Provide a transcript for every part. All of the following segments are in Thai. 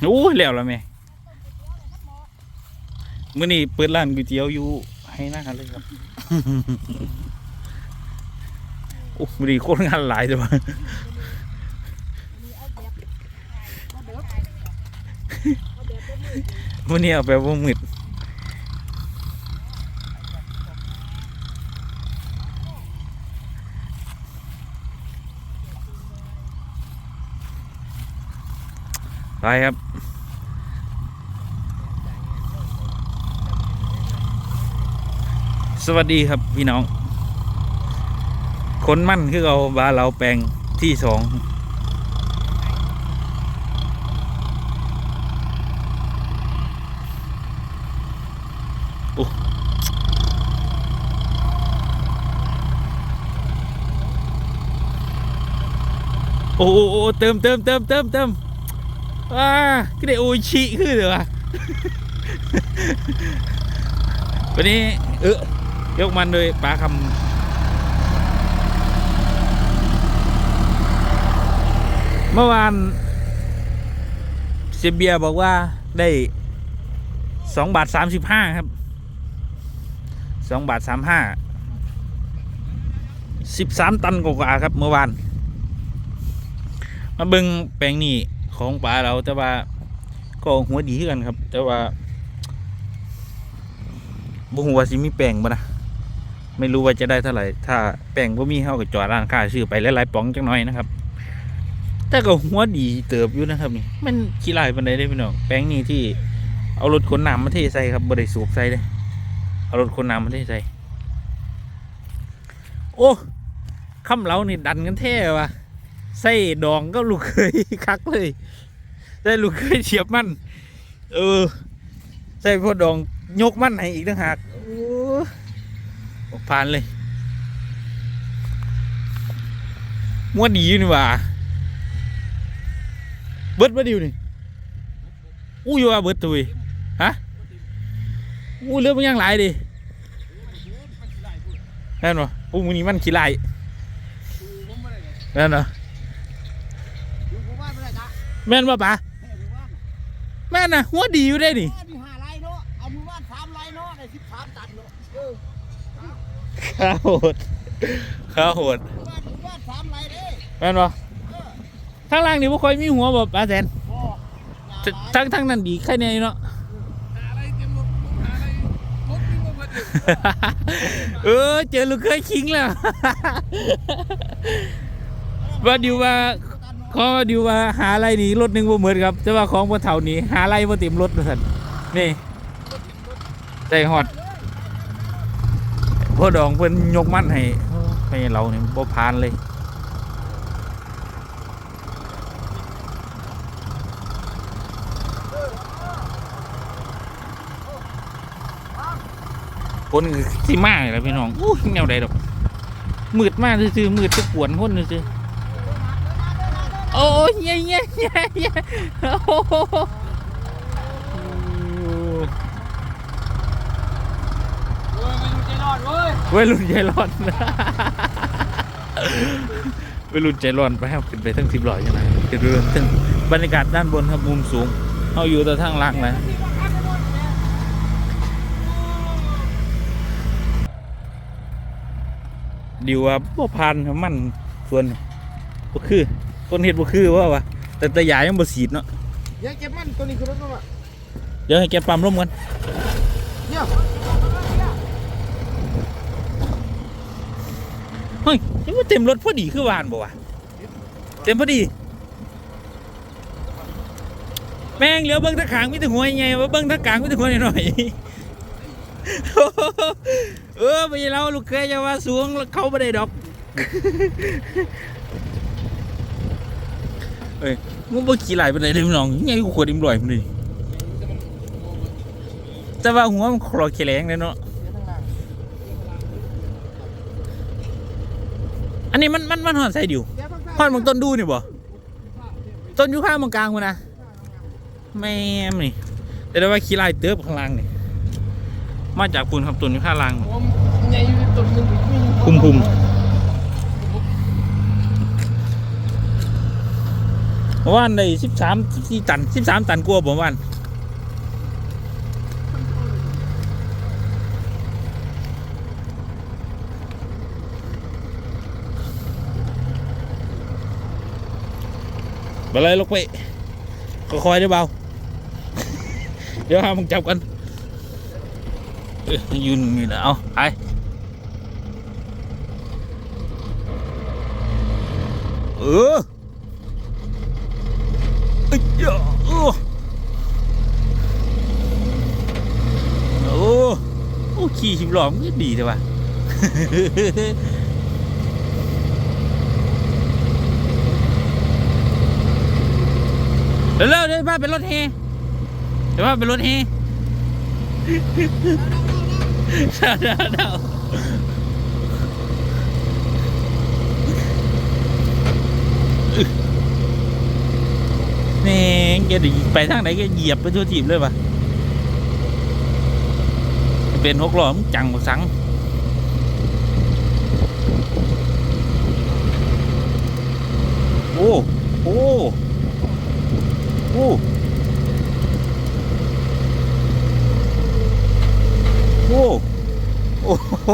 โอ้ยแล้วแล้วแม่มื่อนี้เปิดร้านก๋วยเตี๋ยวอยู่ให้หน้าเลยครับโอ้มื่อนี้โคตรงานหลายจังวะมื่อนี้เอาไปว่ามืดไปครับ สวัสดีครับพี่น้องคนมั่นคือเอาบาเราแปลงที่สองโอ้โอ้โอ้เติมเติมเติมเติมเติมว้าก็ได้โอชิขึ้นเลยวะวันนี้เออ ยกมันโดยปลาคำเมื่อวานเสียเบียบอกว่าได้สองบาทสามสิบห้าครับสองบาทสามห้าสิบสามตันกว่าครับเมื่อวาน มาเบิ่งแปลงนี้ของป่าเราแต่ว่าก็หัวดีกันครับ แต่ว่าบุหัวสิมีแป้งบ่นะ ไม่รู้ว่าจะได้เท่าไหร่ ถ้าแป้งบ่มีเฮาก็จอดร้านค้าซื้อไปหลายๆป๋องจังน้อยนะครับ แต่ก็หัวดีเติบอยู่นะครับนี่ มันขี้ลายปานใดเด้พี่น้อง แป้งนี่ที่เอารถขนน้ำมาเทใส่ครับบ่ได้สูบใส่เด้เอารถขนน้ำมาเทใส่ โอ้คำเหลานี่ดันกันแท้ว่ะใส่ดองก็ลูกเคยคักเลยใส่ลูกเคยเฉียบมัน เออ ใส่พวกดองยกมันให้อีกต่างหาก ผ่านเลยมวดีอยู่นี่ว่า เบิดมาดิวนี่อู้ยว่าเบิดตุยฮะอู้เรื่องมันยังไหลดิแน่นวะอู้มันนี่มันขี้ลายแน่นวะแม่นป่ะป๋าแม่นนะหัวดีอยู่ได้ดิ ข้าโหดข้าโหดมือว่านมือว่านสามไรเด้แม่นบ่ทางล่างนี่บ่ค่อยมีหัวบ่ป้าแสนพ่อททั้งทั้งนั้นดีแค่นี้เนาะอะไรเต็มรถหาอะไรรถที่มันมาดึงเออเจอลูกเคยคิงแล้วว่าดิวว่าขอดิวว่าหาอะไรนี่รถหนึงบ่เหมือนครับแต่ว่าของบ่เท่านี้หาอะไรบ่เต็มรถว่าซั่นนี่ใจฮอดพ่ อดองเพิ่นยกมันให้ให้เรานี่บ่ผ่านเลยคนสิมากเลยพี่น้องอู้แนวใดดอกมืดมากซื่อๆมืดจะปวนคนซื่อๆโอ้ยเงี้ยเงี้ยเงี้ยเงี้ยโอ้โห เว้ยมันอยู่ใจรอดเว้ยวัยรุ่นใจร้อนวัยรุ่นใจร้อนไปครับขึ้นไปทั้งสิบหล่อยังไงขึ้นไปเรื่องทั้งบรรยากาศด้านบนครับมุมสูงเอาอยู่แต่ทางล่างนะดิวว่าบ่ผ่านครับมันส่วนบ่คือคนเฮ็ดบ่คือว่าวะแต่แต่ยายังบ่สีดเนาะเดี๋ยวเก็บมันตัวนี้คือรถมันอะเดี๋ยวให้แกปั๊มลมกันเดี๋ยว เฮ้ยยังว่าเต็มรถพอดีคือวานบ่วะเต็มพอดี แม่งเหลียวเบิ้งตะขางมีแต่หัวใหญ่ว่าเบิ้งตะกลางมีแต่หัวหน่อยเออไปเราลูกเคยจะว่าสูงแล้วเข้าไม่ได้ดอกเอ้ยมึงบ่ขี่ไหลไปไหนเด้พี่น้องยังไงกูขวดอิ่มลอยมันดิแต่ว่าหัวมันคลอแข็งเลยเนาะ นนี้มันมันมันหอนใส่ดิวเดี๋ยวข้างๆหอนมึงต้นดูนี่บ่ต้นอยู่ข้างมึงกลางมึงนะแม่มนี่แต่ได้ว่าขี่ไล่เติบข้างล่างนี่มาจากคุณครับต้นอยู่ข้างล่างผมใหญ่อยู่ต้นหนึงมีคุมคุมเมื่อวานได้สิบสามสิบสี่ตันสิบสามตันกลัวาผมวาน ไปเลยลูกไปก็คอยๆได้เบา เดี๋ยวหามึงจับกันยยืนนี่นะเอาไปเออเอ้ยเจ้าโอ้โอ้โอ้ ขี่สิบล้อมันก็ดีใช่ปะ เร็วๆเดี๋ยวพาเป็นรถเฮเดี๋ยวพาเป็นรถเฮเดาเดาเดาแม่แกดิไปทางไหนแกเหยียบไปทั่วทีมเลยปะเป็นหกล้อมึงจังบักสังโอ้ โอ้ อ้โอ้โอ้โห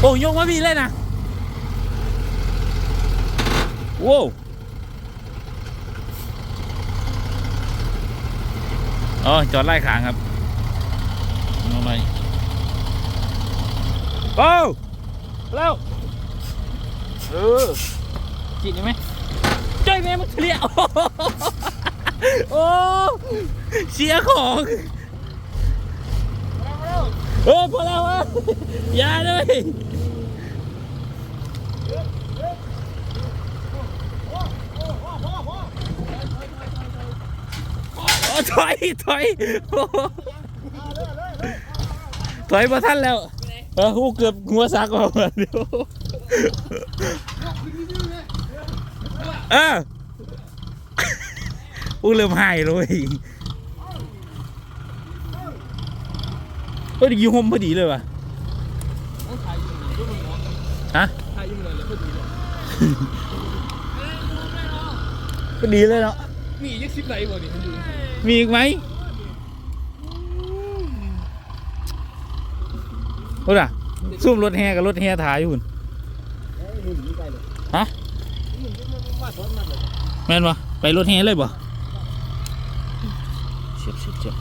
โอ้ยกมาพี่เลยนะโว้อ๋อจอดไล่ขางครับเอาหน่อยโอ้แล้วเออ จิตได้ไหมใจแม่มันเฉลี่ยโอ้เสียของเออพอแล้วอะอย่าเลยโอ้ถอยถอยโอ้ถอยมาท่านแล้วเออหูเกือบหัวซักออกมาเดี๋ยว เอออู้เริ่มหายเลยเฮ้ยอยู่ห่มพอดีเลยว่ะฮะพอดีเลยเนาะมียี่สิบไหนบ่นี่มันอยู่มีอีกไหมโอ้ด่ะซุ่มรถแห่กับรถแห่ถ่ายอยู่หุ่นฮะ แม่นปะไปรถแห่เลยปะเฉียบเฉียบเฉียบ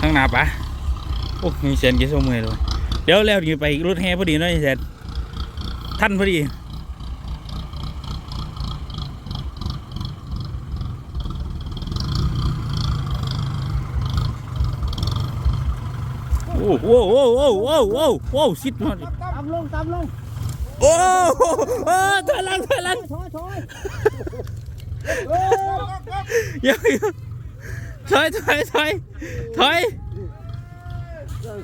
ข้างหน้าปะโอ้มีเซนกี่ชั่วโมงเลยเดี๋ยวแล้วนี่ไปรถแห่พอดีเนาะไอ้เซนท่านพอดีโอ้โหโอ้โหโอ้โหโอ้โหโอ้โหสิบมันตามลงตามลง โอ้โหเออถอยหลังถอยหลังถอยถอยเยวเดี๋ยวถอยถอยถอยถอย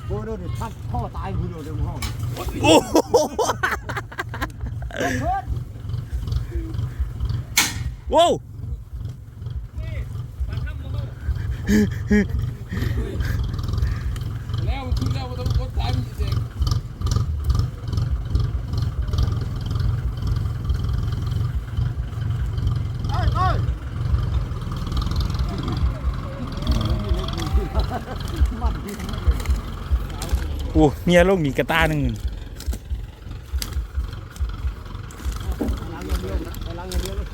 โคโดนทับพ่อตายคุณโดนเต็มห้องโอ้โหโว้วแล้วมันขึ้นแล้วมันต้องกดถ่ายมันเอง เอ้ยเอ้ยมันดี โอ้เมียลงมีกระตาหนึ่งหลังอย่างเดียวหลังอย่างเดียวเลย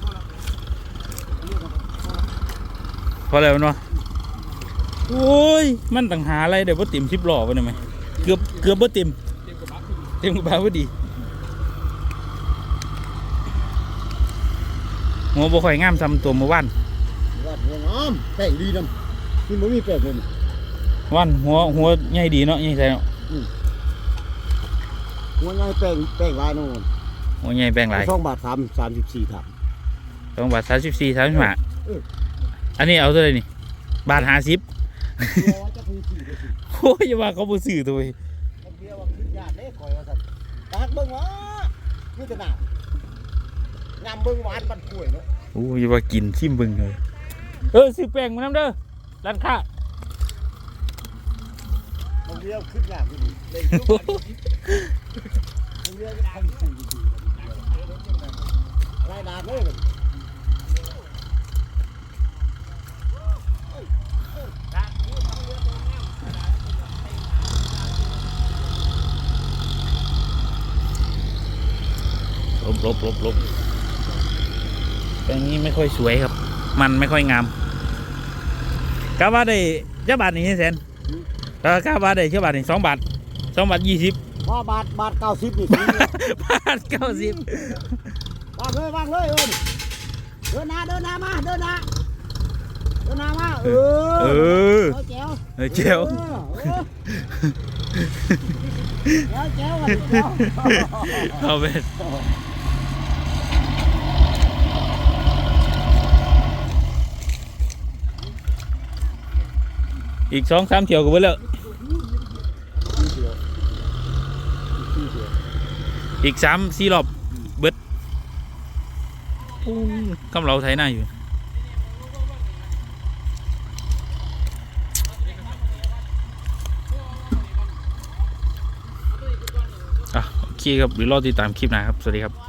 พอแล้วเนาะโอ้ย มันต่างหาอะไรเดี๋ยวว่าติ่มชิบหล่อไปหน่อยไหม เกือบเกือบว่าติ่มเต็มกระบะพอดี หัวบ่ค่อยงามทำตัวเมื่อวานวัดหัวงามแป้งดีน้ำนี่มันมีแป้งเลยวันหัวหัวใหญ่ดีเนาะใหญ่ใส่เนาะหัวใหญ่แป้งแป้งลายโน่นหัวใหญ่แบ่งหลายสองบาทสามสามสิบสี่ถังสองบาทสามสิบสี่สามสิบห้าเอออันนี้เอาเท่าไหร่นี่ บาทห้าสิบตัวจะคือสี่ก็สี่โอ้ยอย่าว่าเขาบ่ซื้อตัวเว้ยเดียวว่าขึ้นยาดเด้คอยว่าสัตว์ตากเบิ่งวะนี่จะหนาว งามเบิ่งหวานปันกล้วยเนาะโอ้ยอย่าว่ากินชิมเบิ่งเลยเออซื้อแป้งมาน้ำเด้อร้านค้าบางเดียวขึ้นยากอยู่ดีเลยเรือจะทำสิ่งดีๆไล่ดาบเลยลบลบลบลบ แปลงนี้ไม่ค่อยสวยครับ มันไม่ค่อยงามกาว่าได้เจ้าบาทนี่แสนเออกาว่าได้เจ้าบาทนี่สองบาทสองบาทยี่สิบว่าบาทบาทเก้าสิบนี่บาทเก้าสิบวางเลยวางเลยเอิญเดินหน้าเดินหน้ามาเดินหน้าเดินหน้ามาเออเออเอาแจ๋วเออเจียวเออเออแจ๋วแจ๋วกันแจ๋วเอาไป อีกสองสามเที่ยวก็เบิดแล้ว อีกสามสี่รอบเบิดกำเราไทยหน้าอยู่อะโอเคครับหรือรอติดตามคลิปหน้าครับ สวัสดีครับ